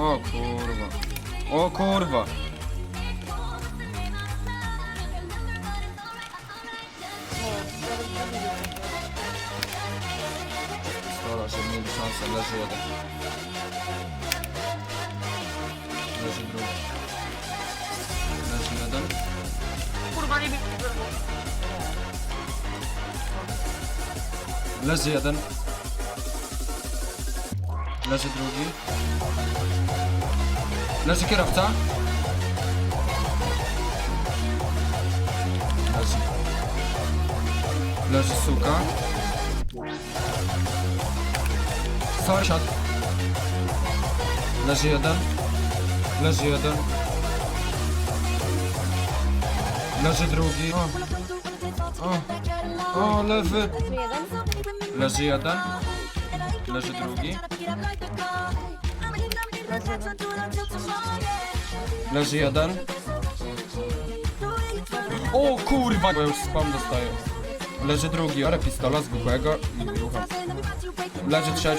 O kurwa. O kurwa. Stola, żeby mieli szansę, leży jeden. Leży drugi. Leży jeden. Kurwa, nie wiem. Leży jeden. Leży drugi. Leży kierowca. Leży. Leży suka. Sąsiad. Leży jeden. Leży jeden. Leży drugi. O, o, o lewy. Leży jeden. Leży drugi. Leży. O kurwa! Bo już spam dostaję. Leży drugi, ale pistola zwykłego i rucha. Leży trzeci.